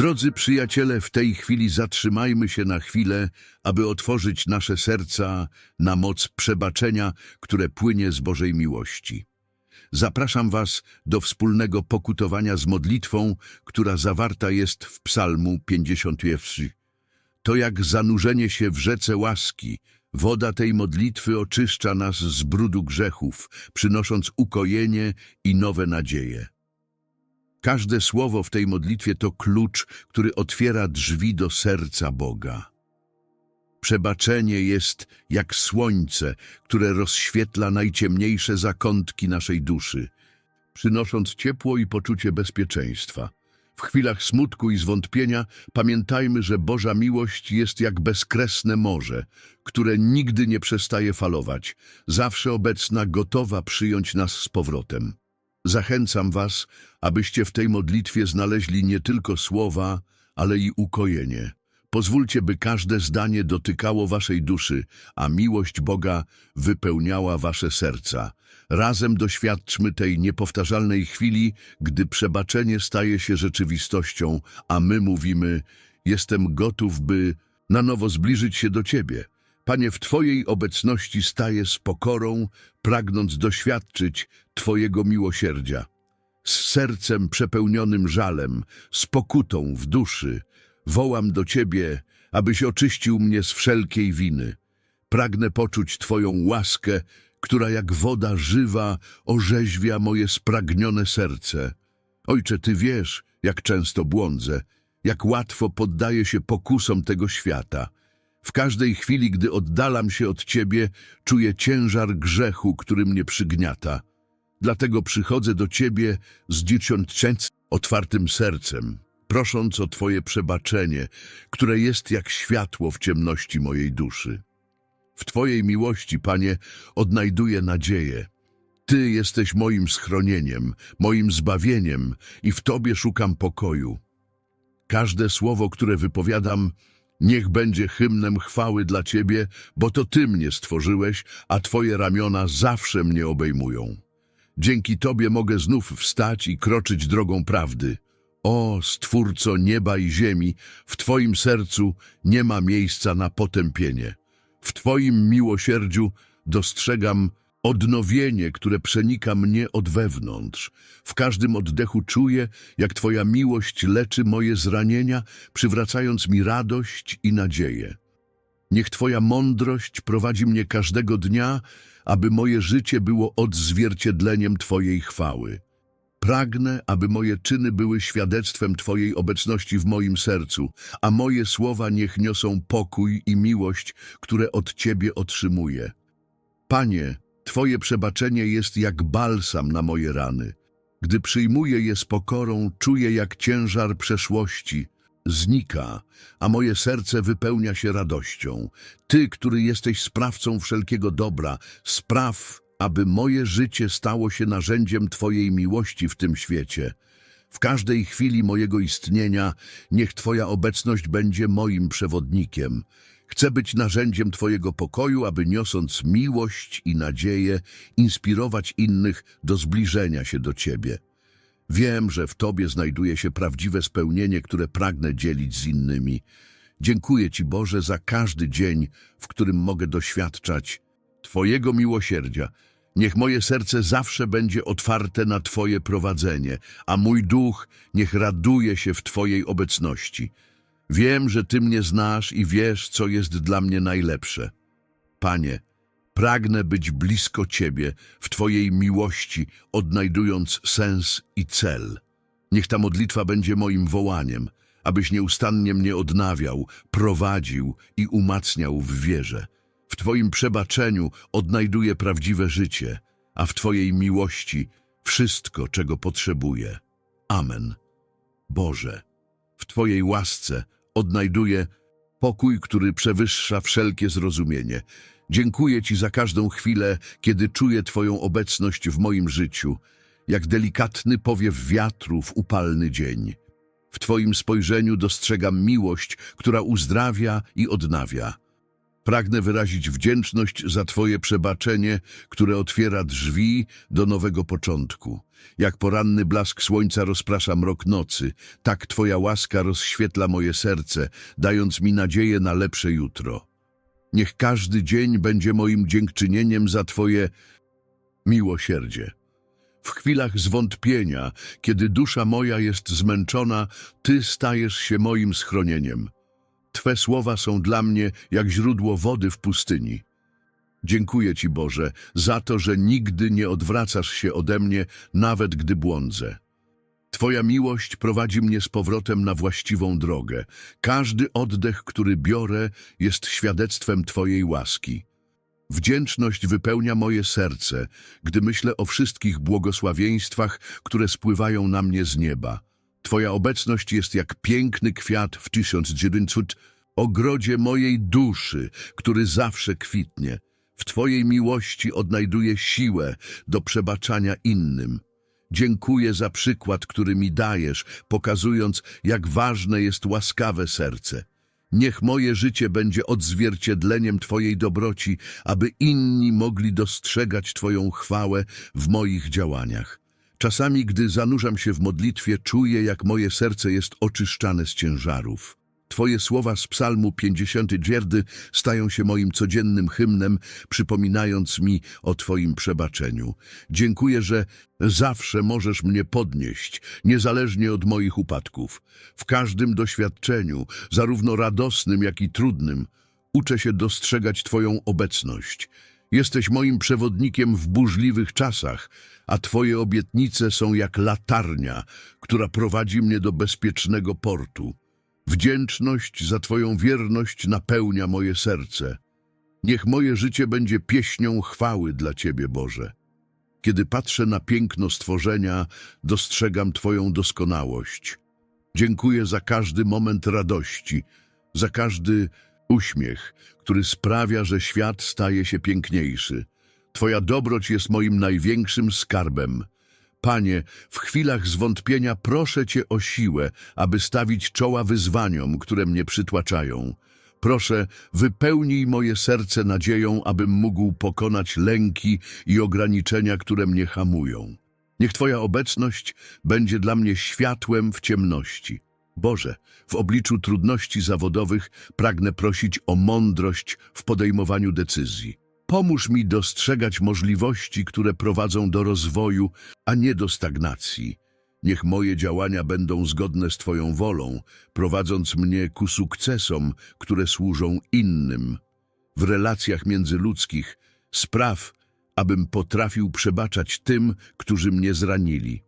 Drodzy przyjaciele, w tej chwili zatrzymajmy się na chwilę, aby otworzyć nasze serca na moc przebaczenia, które płynie z Bożej miłości. Zapraszam Was do wspólnego pokutowania z modlitwą, która zawarta jest w Psalmu 51. To jak zanurzenie się w rzece łaski. Woda tej modlitwy oczyszcza nas z brudu grzechów, przynosząc ukojenie i nowe nadzieje. Każde słowo w tej modlitwie to klucz, który otwiera drzwi do serca Boga. Przebaczenie jest jak słońce, które rozświetla najciemniejsze zakątki naszej duszy, przynosząc ciepło i poczucie bezpieczeństwa. W chwilach smutku i zwątpienia pamiętajmy, że Boża miłość jest jak bezkresne morze, które nigdy nie przestaje falować, zawsze obecna, gotowa przyjąć nas z powrotem. Zachęcam Was, abyście w tej modlitwie znaleźli nie tylko słowa, ale i ukojenie. Pozwólcie, by każde zdanie dotykało Waszej duszy, a miłość Boga wypełniała Wasze serca. Razem doświadczmy tej niepowtarzalnej chwili, gdy przebaczenie staje się rzeczywistością, a my mówimy, jestem gotów, by na nowo zbliżyć się do Ciebie. Panie, w Twojej obecności staję z pokorą, pragnąc doświadczyć Twojego miłosierdzia. Z sercem przepełnionym żalem, z pokutą w duszy, wołam do Ciebie, abyś oczyścił mnie z wszelkiej winy. Pragnę poczuć Twoją łaskę, która jak woda żywa orzeźwia moje spragnione serce. Ojcze, Ty wiesz, jak często błądzę, jak łatwo poddaję się pokusom tego świata. W każdej chwili, gdy oddalam się od Ciebie, czuję ciężar grzechu, który mnie przygniata. Dlatego przychodzę do Ciebie z dzieciątczęc otwartym sercem, prosząc o Twoje przebaczenie, które jest jak światło w ciemności mojej duszy. W Twojej miłości, Panie, odnajduję nadzieję. Ty jesteś moim schronieniem, moim zbawieniem i w Tobie szukam pokoju. Każde słowo, które wypowiadam, niech będzie hymnem chwały dla Ciebie, bo to Ty mnie stworzyłeś, a Twoje ramiona zawsze mnie obejmują. Dzięki Tobie mogę znów wstać i kroczyć drogą prawdy. O, Stwórco nieba i ziemi, w Twoim sercu nie ma miejsca na potępienie. W Twoim miłosierdziu dostrzegam odnowienie, które przenika mnie od wewnątrz. W każdym oddechu czuję, jak Twoja miłość leczy moje zranienia, przywracając mi radość i nadzieję. Niech Twoja mądrość prowadzi mnie każdego dnia, aby moje życie było odzwierciedleniem Twojej chwały. Pragnę, aby moje czyny były świadectwem Twojej obecności w moim sercu, a moje słowa niech niosą pokój i miłość, które od Ciebie otrzymuję. Panie, Twoje przebaczenie jest jak balsam na moje rany. Gdy przyjmuję je z pokorą, czuję jak ciężar przeszłości znika, a moje serce wypełnia się radością. Ty, który jesteś sprawcą wszelkiego dobra, spraw, aby moje życie stało się narzędziem Twojej miłości w tym świecie. W każdej chwili mojego istnienia niech Twoja obecność będzie moim przewodnikiem. Chcę być narzędziem Twojego pokoju, aby niosąc miłość i nadzieję, inspirować innych do zbliżenia się do Ciebie. Wiem, że w Tobie znajduje się prawdziwe spełnienie, które pragnę dzielić z innymi. Dziękuję Ci, Boże, za każdy dzień, w którym mogę doświadczać Twojego miłosierdzia. Niech moje serce zawsze będzie otwarte na Twoje prowadzenie, a mój duch niech raduje się w Twojej obecności. Wiem, że Ty mnie znasz i wiesz, co jest dla mnie najlepsze. Panie, pragnę być blisko Ciebie w Twojej miłości, odnajdując sens i cel. Niech ta modlitwa będzie moim wołaniem, abyś nieustannie mnie odnawiał, prowadził i umacniał w wierze. W Twoim przebaczeniu odnajduję prawdziwe życie, a w Twojej miłości wszystko, czego potrzebuję. Amen. Boże, w Twojej łasce odnajduję pokój, który przewyższa wszelkie zrozumienie. Dziękuję Ci za każdą chwilę, kiedy czuję Twoją obecność w moim życiu, jak delikatny powiew wiatru w upalny dzień. W Twoim spojrzeniu dostrzegam miłość, która uzdrawia i odnawia. Pragnę wyrazić wdzięczność za Twoje przebaczenie, które otwiera drzwi do nowego początku. Jak poranny blask słońca rozprasza mrok nocy, tak Twoja łaska rozświetla moje serce, dając mi nadzieję na lepsze jutro. Niech każdy dzień będzie moim dziękczynieniem za Twoje miłosierdzie. W chwilach zwątpienia, kiedy dusza moja jest zmęczona, Ty stajesz się moim schronieniem. Twe słowa są dla mnie jak źródło wody w pustyni. Dziękuję Ci, Boże, za to, że nigdy nie odwracasz się ode mnie, nawet gdy błądzę. Twoja miłość prowadzi mnie z powrotem na właściwą drogę. Każdy oddech, który biorę, jest świadectwem Twojej łaski. Wdzięczność wypełnia moje serce, gdy myślę o wszystkich błogosławieństwach, które spływają na mnie z nieba. Twoja obecność jest jak piękny kwiat w 1900 ogrodzie mojej duszy, który zawsze kwitnie. W Twojej miłości odnajduję siłę do przebaczania innym. Dziękuję za przykład, który mi dajesz, pokazując, jak ważne jest łaskawe serce. Niech moje życie będzie odzwierciedleniem Twojej dobroci, aby inni mogli dostrzegać Twoją chwałę w moich działaniach. Czasami, gdy zanurzam się w modlitwie, czuję, jak moje serce jest oczyszczane z ciężarów. Twoje słowa z psalmu 50 dzierdy stają się moim codziennym hymnem, przypominając mi o Twoim przebaczeniu. Dziękuję, że zawsze możesz mnie podnieść, niezależnie od moich upadków. W każdym doświadczeniu, zarówno radosnym, jak i trudnym, uczę się dostrzegać Twoją obecność. Jesteś moim przewodnikiem w burzliwych czasach, a Twoje obietnice są jak latarnia, która prowadzi mnie do bezpiecznego portu. Wdzięczność za Twoją wierność napełnia moje serce. Niech moje życie będzie pieśnią chwały dla Ciebie, Boże. Kiedy patrzę na piękno stworzenia, dostrzegam Twoją doskonałość. Dziękuję za każdy moment radości, za każdy uśmiech, który sprawia, że świat staje się piękniejszy. Twoja dobroć jest moim największym skarbem. Panie, w chwilach zwątpienia proszę Cię o siłę, aby stawić czoła wyzwaniom, które mnie przytłaczają. Proszę, wypełnij moje serce nadzieją, abym mógł pokonać lęki i ograniczenia, które mnie hamują. Niech Twoja obecność będzie dla mnie światłem w ciemności. Boże, w obliczu trudności zawodowych pragnę prosić o mądrość w podejmowaniu decyzji. Pomóż mi dostrzegać możliwości, które prowadzą do rozwoju, a nie do stagnacji. Niech moje działania będą zgodne z Twoją wolą, prowadząc mnie ku sukcesom, które służą innym. W relacjach międzyludzkich spraw, abym potrafił przebaczać tym, którzy mnie zranili.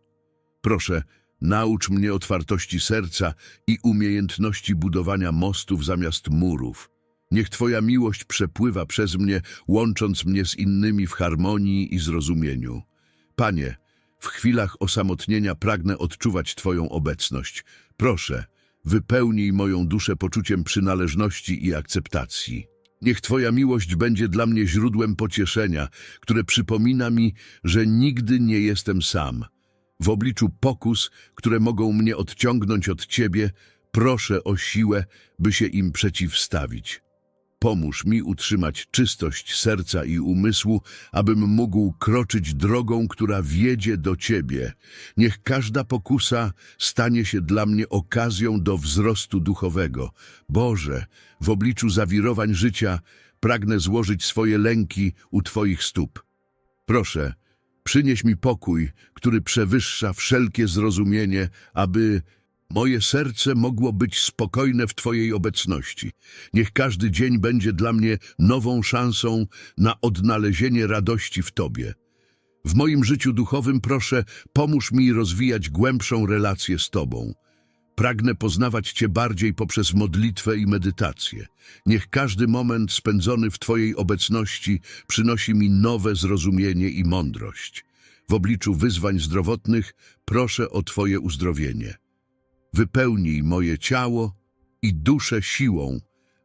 Proszę, naucz mnie otwartości serca i umiejętności budowania mostów zamiast murów. Niech Twoja miłość przepływa przez mnie, łącząc mnie z innymi w harmonii i zrozumieniu. Panie, w chwilach osamotnienia pragnę odczuwać Twoją obecność. Proszę, wypełnij moją duszę poczuciem przynależności i akceptacji. Niech Twoja miłość będzie dla mnie źródłem pocieszenia, które przypomina mi, że nigdy nie jestem sam. W obliczu pokus, które mogą mnie odciągnąć od Ciebie, proszę o siłę, by się im przeciwstawić. Pomóż mi utrzymać czystość serca i umysłu, abym mógł kroczyć drogą, która wiedzie do Ciebie. Niech każda pokusa stanie się dla mnie okazją do wzrostu duchowego. Boże, w obliczu zawirowań życia pragnę złożyć swoje lęki u Twoich stóp. Proszę, przynieś mi pokój, który przewyższa wszelkie zrozumienie, aby moje serce mogło być spokojne w Twojej obecności. Niech każdy dzień będzie dla mnie nową szansą na odnalezienie radości w Tobie. W moim życiu duchowym proszę, pomóż mi rozwijać głębszą relację z Tobą. Pragnę poznawać Cię bardziej poprzez modlitwę i medytację. Niech każdy moment spędzony w Twojej obecności przynosi mi nowe zrozumienie i mądrość. W obliczu wyzwań zdrowotnych proszę o Twoje uzdrowienie. Wypełnij moje ciało i duszę siłą,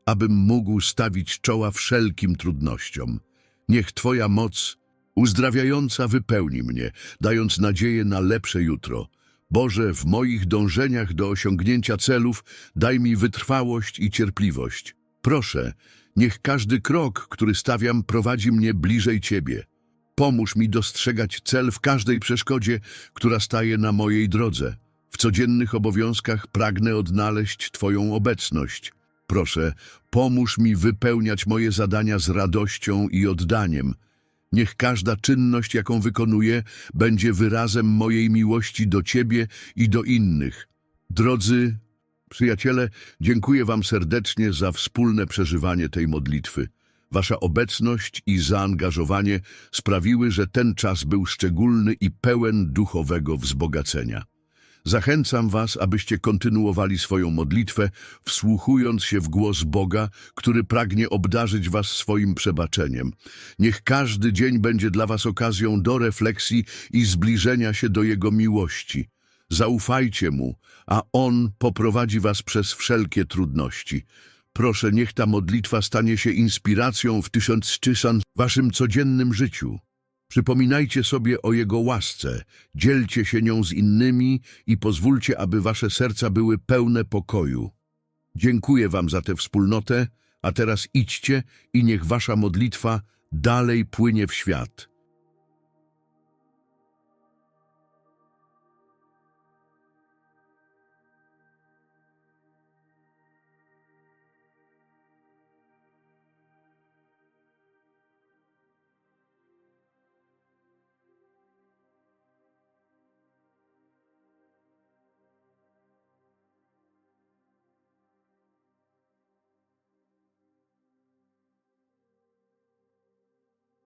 abym mógł stawić czoła wszelkim trudnościom. Niech Twoja moc uzdrawiająca wypełni mnie, dając nadzieję na lepsze jutro. Boże, w moich dążeniach do osiągnięcia celów daj mi wytrwałość i cierpliwość. Proszę, Niech każdy krok, który stawiam, prowadzi mnie bliżej Ciebie. Pomóż mi dostrzegać cel w każdej przeszkodzie, która staje na mojej drodze. W codziennych obowiązkach pragnę odnaleźć Twoją obecność. Proszę, pomóż mi wypełniać moje zadania z radością i oddaniem. Niech każda czynność, jaką wykonuję, będzie wyrazem mojej miłości do Ciebie i do innych. Drodzy przyjaciele, dziękuję Wam serdecznie za wspólne przeżywanie tej modlitwy. Wasza obecność i zaangażowanie sprawiły, że ten czas był szczególny i pełen duchowego wzbogacenia. Zachęcam Was, abyście kontynuowali swoją modlitwę, wsłuchując się w głos Boga, który pragnie obdarzyć Was swoim przebaczeniem. Niech każdy dzień będzie dla Was okazją do refleksji i zbliżenia się do Jego miłości. Zaufajcie Mu, a On poprowadzi Was przez wszelkie trudności. Proszę, niech ta modlitwa stanie się inspiracją w tysiąc czysan w Waszym codziennym życiu. Przypominajcie sobie o Jego łasce, dzielcie się nią z innymi i pozwólcie, aby Wasze serca były pełne pokoju. Dziękuję Wam za tę wspólnotę, a teraz idźcie i niech Wasza modlitwa dalej płynie w świat.